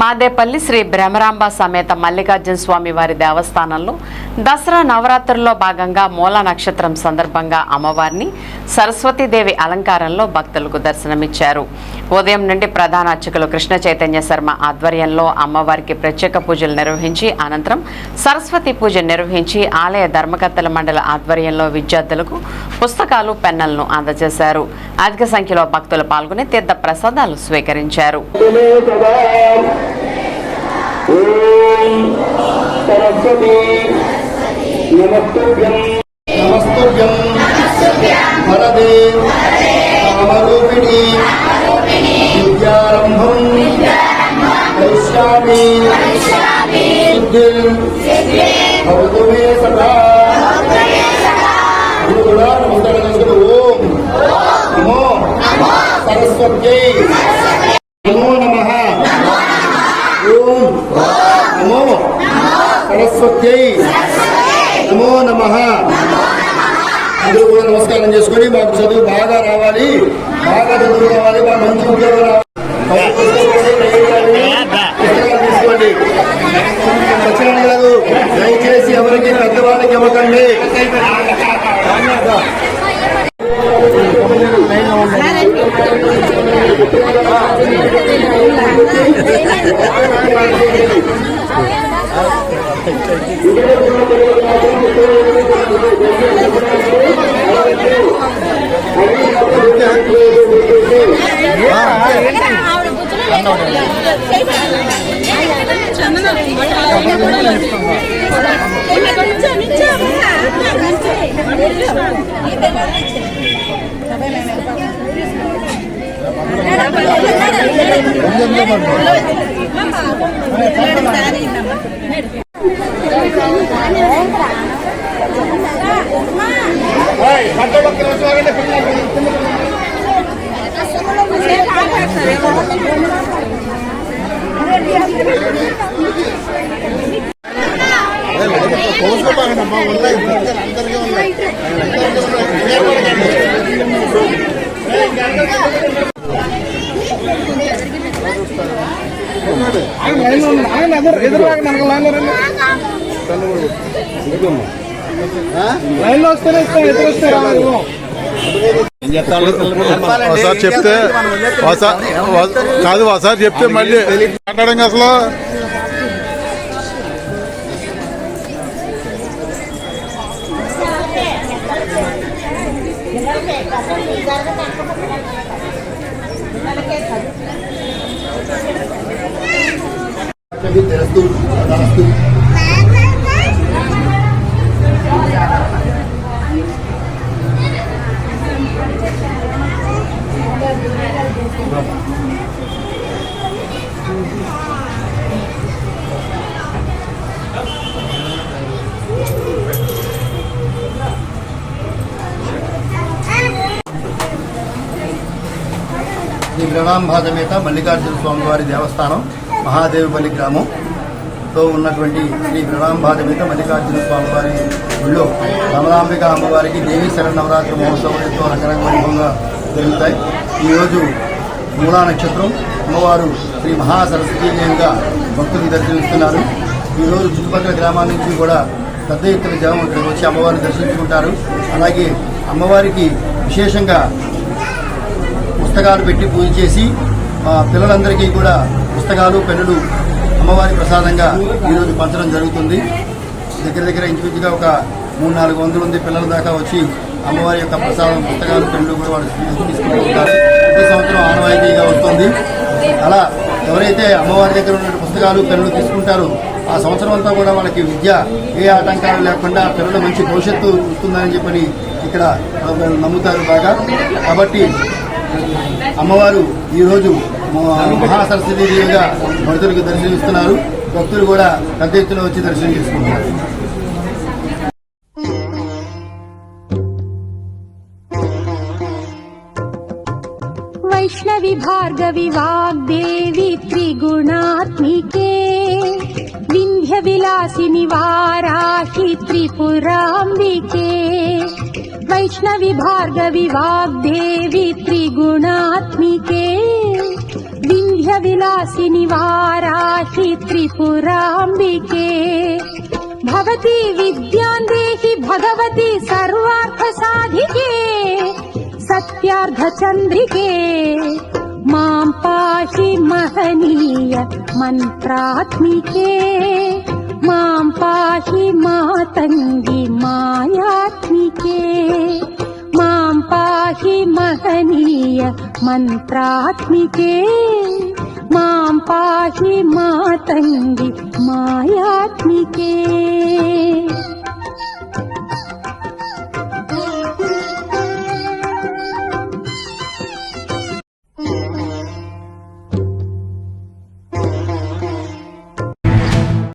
మాదేపల్లి శ్రీ భ్రమరాంబ సమేత మల్లికార్జున స్వామి వారి దేవస్థానంలో దసరా నవరాత్రుల్లో భాగంగా మూల నక్షత్రం సందర్భంగా అమ్మవారిని సరస్వతీదేవి అలంకారంలో భక్తులకు దర్శనమిచ్చారు. ఉదయం నుండి ప్రధాన అర్చకులు కృష్ణ చైతన్య శర్మ ఆధ్వర్యంలో అమ్మవారికి ప్రత్యేక పూజలు నిర్వహించి అనంతరం సరస్వతి పూజ నిర్వహించి ఆలయ ధర్మకర్తల మండలి ఆధ్వర్యంలో విద్యార్థులకు పుస్తకాలు పెన్నలను అందజేశారు. అధిక సంఖ్యలో భక్తులు పాల్గొని తీర్థ ప్రసాదాలు స్వీకరించారు ఓం సరస్వతి నమస్తుభ్యం నమస్తుభ్యం వరదే కామరూపిణి. విద్యారంభం కరిష్యామి. సిద్ధిం. భవతు మే సదా అందరూ కూడా నమస్కారం చేసుకుంటూ ఓం నమో సరస్వత్యై నమో నమ ఓం నమో సరస్వత్యై నమో నమ. అందరూ కూడా నమస్కారం చేసుకొని మాకు చదువు బాగా రావాలి. బాగా చదువు రావాలి. మాకు మంచి ఉద్యోగం రావాలి. పుస్తకాలు తీసుకోండి. సత్యనారాయణ గారు దయచేసి ఎవరికి పెద్దవాళ్ళకి ఇవ్వకండి. Thank you. మేడం లైన్లో వస్తేనే ఆయన ఎదురు వస్తే రాదు ఒకసారి చెప్తే కాదు ఒకసారి చెప్తే మళ్ళీ మాట్లాడంగా అసలు. తెలుస్తూ తెలుస్తూ. శ్రీ గ్రహాంబాధమేత మల్లికార్జున స్వామివారి దేవస్థానం మహాదేవిపల్లి గ్రామంలో ఉన్నటువంటి శ్రీ గ్రహాంబాధమేత మల్లికార్జున స్వామివారి గుళ్ళో రమణాంబిక అమ్మవారికి దేవీ శరణవరాత్రి మహోత్సవం ఎంతో రంగరంగ వైభవంగా జరుగుతాయి. ఈరోజు మూలా నక్షత్రం అమ్మవారు శ్రీ మహాసరస్వతీదేవిగా భక్తులకు దర్శనమిస్తున్నారు. ఈరోజు చుట్టుపక్కల గ్రామాల నుంచి కూడా పెద్ద ఎత్తున జనం ఇక్కడికి వచ్చి అమ్మవారిని దర్శించుకుంటారు. అలాగే అమ్మవారికి విశేషంగా పుస్తకాలు పెట్టి పూజ చేసి పిల్లలందరికీ కూడా పుస్తకాలు పెన్నులు అమ్మవారి ప్రసాదంగా ఈరోజు పంచడం జరుగుతుంది. దగ్గర దగ్గర ఇంచుమించుగా ఒక మూడు నాలుగు వందల మంది పిల్లల దాకా వచ్చి అమ్మవారి యొక్క ప్రసాదం పుస్తకాలు పెన్నులు కూడా వాళ్ళు తీసుకుంటూ ఉంటారు. ప్రతి సంవత్సరం ఆనవాయితీగా వస్తుంది. అలా ఎవరైతే అమ్మవారి దగ్గర ఉన్న పుస్తకాలు పెన్నులు తీసుకుంటారో ఆ సంవత్సరం అంతా కూడా వాళ్ళకి విద్య ఏ ఆటంకాలు లేకుండా పిల్లలు మంచి భవిష్యత్తు వస్తుందని చెప్పని ఇక్కడ వాళ్ళు నమ్ముతారు బాగా. కాబట్టి అమ్మవారు ఈరోజు మహాసరస్వతి దేవిగా భక్తులకు దర్శనమిస్తున్నారు. భక్తులు కూడా పెద్ద ఎత్తున వచ్చి దర్శనం చేసుకుంటున్నారు. వైష్ణవి భార్గవి వాగ్దేవి త్రిగుణాత్మికే. వింధ్య విలాసిని వారాహి త్రిపురాంబికే. वैष्णवि भार्गवि वाग्देवी त्रिगुणात्मिके विन्ध्यविलासिनि वारा पाहि त्रिपुराम्बिके। भवती विद्यां देहि भगवती सर्वार्थसाधिके सत्यार्धचन्द्रिके मां पाहि महनीय मन्त्रात्मिके मां पाहि मातङ्गि मायात्मिके। मां पाहि महनीय मन्त्रात्मिके। मां पाहि मातङ्गि मायात्मिके